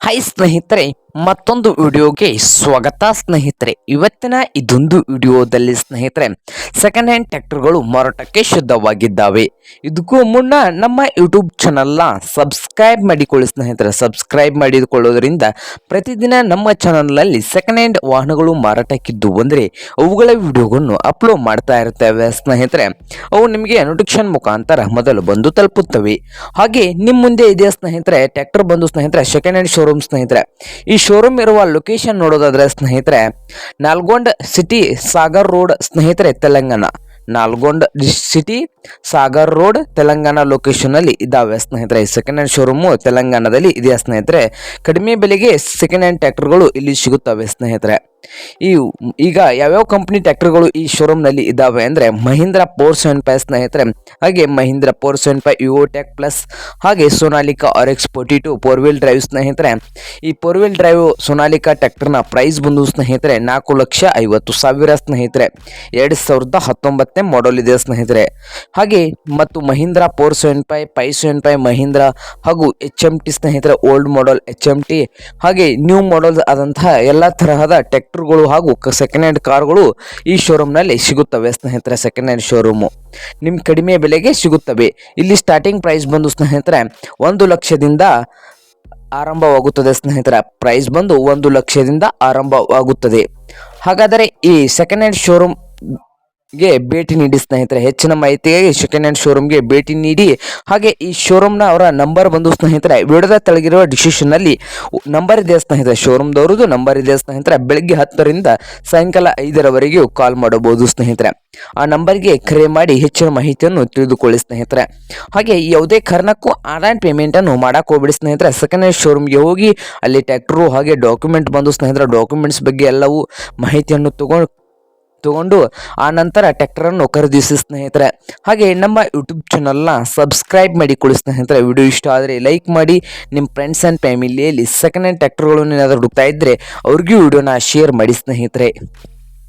High ಸ್ನೇಹಿತರೆ ಮತ್ತೊಂದು ವಿಡಿಯೋಗೆ ಸ್ವಾಗತ, ಸ್ನೇಹಿತರೆ. ಇವತ್ತಿನ ಇದೊಂದು ವಿಡಿಯೋದಲ್ಲಿ, ಸ್ನೇಹಿತರೆ ಸೆಕೆಂಡ್ ಹ್ಯಾಂಡ್ ಟ್ರ್ಯಾಕ್ಟರ್ಗಳು ಮಾರಾಟಕ್ಕೆ ಶುದ್ಧವಾಗಿದ್ದಾವೆ. ಇದಕ್ಕೂ ಮುನ್ನ ನಮ್ಮ ಯೂಟ್ಯೂಬ್ ಚಾನಲ್ನ ಸಬ್ಸ್ಕ್ರೈಬ್ ಮಾಡಿಕೊಳ್ಳಿ, ಸ್ನೇಹಿತರೆ. ಸಬ್ಸ್ಕ್ರೈಬ್ ಮಾಡಿಕೊಳ್ಳೋದ್ರಿಂದ ಪ್ರತಿದಿನ ನಮ್ಮ ಚಾನಲ್ನಲ್ಲಿ ಸೆಕೆಂಡ್ ಹ್ಯಾಂಡ್ ವಾಹನಗಳು ಮಾರಾಟಕ್ಕಿದ್ದು ಅಂದರೆ ಅವುಗಳ ವಿಡಿಯೋಗಳನ್ನು ಅಪ್ಲೋಡ್ ಮಾಡ್ತಾ ಇರ್ತೇವೆ, ಸ್ನೇಹಿತರೆ. ಅವು ನಿಮಗೆ ನೋಟಿಫಿಕೇಶನ್ ಮುಖಾಂತರ ಮೊದಲು ಬಂದು ತಲುಪುತ್ತವೆ. ಹಾಗೆ ನಿಮ್ಮ ಮುಂದೆ ಇದೆ, ಸ್ನೇಹಿತರೆ ಟ್ರ್ಯಾಕ್ಟರ್ ಬಂದು, ಸ್ನೇಹಿತರೆ ಸೆಕೆಂಡ್ ಹ್ಯಾಂಡ್ ಶೋರೂಮ್ ಸ್ನೇಹಿತರೆ. ಈ ಶೋರೂಮ್ ಇರುವ ಲೊಕೇಶನ್ ನೋಡೋದಾದ್ರೆ ಸ್ನೇಹಿತರೆ ನಾಲ್ಗೊಂಡ್ ಸಿಟಿ ಸಾಗರ್ ರೋಡ್ ಸ್ನೇಹಿತರೆ Telangana. Nalgonda city Sagar road Telangana location ಅಲ್ಲಿ ಇದಾವೆ ಸ್ನೇಹಿತರೆ. ಸೆಕೆಂಡ್ ಹ್ಯಾಂಡ್ ಶೋರೂಮು ತೆಲಂಗಾಣದಲ್ಲಿ ಇದೆ ಸ್ನೇಹಿತರೆ? ಕಡಿಮೆ ಬೆಲೆಗೆ ಸೆಕೆಂಡ್ ಹ್ಯಾಂಡ್ ಟ್ಯಾಕ್ಟರ್ಗಳು ಇಲ್ಲಿ ಸಿಗುತ್ತವೆ ಸ್ನೇಹಿತರೆ. ಈ ಈಗ ಯಾವ್ಯಾವ ಕಂಪನಿ ಟ್ಯಾಕ್ಟರ್ಗಳು ಈ ಶೋರೂಮ್ನಲ್ಲಿ ಇದಾವೆ ಅಂದರೆ ಮಹೀಂದ್ರ ಫೋರ್ ಸೆವೆನ್ ಫೈವ್ ಸ್ನೇಹಿತರೆ. ಹಾಗೆ Mahindra four seven five Yuvo tech plus ಹಾಗೆ Sonalika R X forty two four wheel drive ಸ್ನೇಹಿತರೆ. ಈ ಫೋರ್ ವೀಲ್ ಡ್ರೈವ್ ಸೋನಾಲಿಕಾ ಟ್ಯಾಕ್ಟರ್ನ ಪ್ರೈಸ್ ಬಂದು ಸ್ನೇಹಿತರೆ ನಾಲ್ಕು ಲಕ್ಷ ಐವತ್ತು ಸಾವಿರ ಸ್ನೇಹಿತರೆ. ಎರಡು ಸಾವಿರದ ಹತ್ತೊಂಬತ್ತನೇ ಮಾಡೆಲ್ ಇದೆ ಸ್ನೇಹಿತರೆ. ಹಾಗೆ ಮತ್ತು Mahindra four seven five five seven five, Mahindra ಹಾಗೂ ಎಚ್ ಎಂ ಟಿ ಸ್ನೇಹಿತರ old model H M T ಹಾಗೆ ನ್ಯೂ ಮಾಡೆಲ್ ಆದಂತಹ ಎಲ್ಲ ತರಹದ ಟ್ರ್ಯಾಕ್ಟರ್ಗಳು ಹಾಗೂ ಸೆಕೆಂಡ್ ಹ್ಯಾಂಡ್ ಕಾರ್ಗಳು ಈ ಶೋರೂಮ್ನಲ್ಲಿ ಸಿಗುತ್ತವೆ ಸ್ನೇಹಿತರೆ ಸೆಕೆಂಡ್ ಹ್ಯಾಂಡ್ ಶೋರೂಮು ನಿಮ್ಮ ಕಡಿಮೆ ಬೆಲೆಗೆ ಸಿಗುತ್ತವೆ. ಇಲ್ಲಿ ಸ್ಟಾರ್ಟಿಂಗ್ ಪ್ರೈಸ್ ಬಂದು ಸ್ನೇಹಿತರೆ, ಒಂದು ಲಕ್ಷದಿಂದ ಆರಂಭವಾಗುತ್ತದೆ ಸ್ನೇಹಿತರ. ಪ್ರೈಸ್ ಬಂದು ಒಂದು ಲಕ್ಷದಿಂದ ಆರಂಭವಾಗುತ್ತದೆ. ಹಾಗಾದರೆ ಈ ಸೆಕೆಂಡ್ ಹ್ಯಾಂಡ್ ಶೋರೂಮ್ ಗೆ ಭೇಟಿ ನೀಡಿ ಸ್ನೇಹಿತರೆ, ಹೆಚ್ಚಿನ ಮಾಹಿತಿಗಾಗಿ ಸೆಕೆಂಡ್ ಹ್ಯಾಂಡ್ ಶೋರೂಮ್ಗೆ ಭೇಟಿ ನೀಡಿ. ಹಾಗೆ ಈ ಶೋರೂಮ್ನ ಅವರ ನಂಬರ್ ಬಂದು ಸ್ನೇಹಿತರೆ ವಿಡದ ತೆಳಗಿರುವ ಡಿಸ್ಕ್ರಿಪ್ಷನ್ನಲ್ಲಿ ನಂಬರ್ ಇದೆ ಸ್ನೇಹಿತರೆ ಶೋರೂಮ್ದವ್ರದ್ದು ನಂಬರ್ ಇದೆ ಸ್ನೇಹಿತರೆ, ಬೆಳಗ್ಗೆ ಹತ್ತರಿಂದ ಸಾಯಂಕಾಲ ಐದರವರೆಗೂ ಕಾಲ್ ಮಾಡಬಹುದು ಸ್ನೇಹಿತರೆ. ಆ ನಂಬರ್ಗೆ ಕರೆ ಮಾಡಿ ಹೆಚ್ಚಿನ ಮಾಹಿತಿಯನ್ನು ತಿಳಿದುಕೊಳ್ಳಿ ಸ್ನೇಹಿತರೆ. ಹಾಗೆ ಯಾವುದೇ ಕಾರಣಕ್ಕೂ ಆನ್ಲೈನ್ ಪೇಮೆಂಟನ್ನು ಮಾಡಕ್ಕೆ ಹೋಗ್ಬಿಡಿ ಸ್ನೇಹಿತರೆ. ಸೆಕೆಂಡ್ ಹ್ಯಾಂಡ್ ಶೋರೂಮ್ಗೆ ಹೋಗಿ, ಅಲ್ಲಿ ಟ್ಯಾಕ್ಟ್ರು ಹಾಗೆ ಡಾಕ್ಯುಮೆಂಟ್ ಬಂದು ಸ್ನೇಹಿತರೆ ಡಾಕ್ಯುಮೆಂಟ್ಸ್ ಬಗ್ಗೆ ಎಲ್ಲವೂ ಮಾಹಿತಿಯನ್ನು ತಗೊಂಡು ತಗೊಂಡು ಆ ನಂತರ ಟ್ಯಾಕ್ಟರನ್ನು ಖರೀದಿಸಿ ಸ್ನೇಹಿತರೆ. ಹಾಗೆ ನಮ್ಮ ಯೂಟ್ಯೂಬ್ ಚಾನಲ್ನ ಸಬ್ಸ್ಕ್ರೈಬ್ ಮಾಡಿಕೊಳ್ಳಿ ಸ್ನೇಹಿತರೆ. ವಿಡಿಯೋ ಇಷ್ಟ ಆದರೆ ಲೈಕ್ ಮಾಡಿ. ನಿಮ್ಮ ಫ್ರೆಂಡ್ಸ್ ಆ್ಯಂಡ್ ಫ್ಯಾಮಿಲಿಯಲ್ಲಿ ಸೆಕೆಂಡ್ ಹ್ಯಾಂಡ್ ಟ್ಯಾಕ್ಟರ್ಗಳನ್ನು ಏನಾದರೂ ಹುಡುಕ್ತಾ ಇದ್ದರೆ ಅವ್ರಿಗೂ ವಿಡಿಯೋನ ಶೇರ್ ಮಾಡಿ ಸ್ನೇಹಿತರೆ.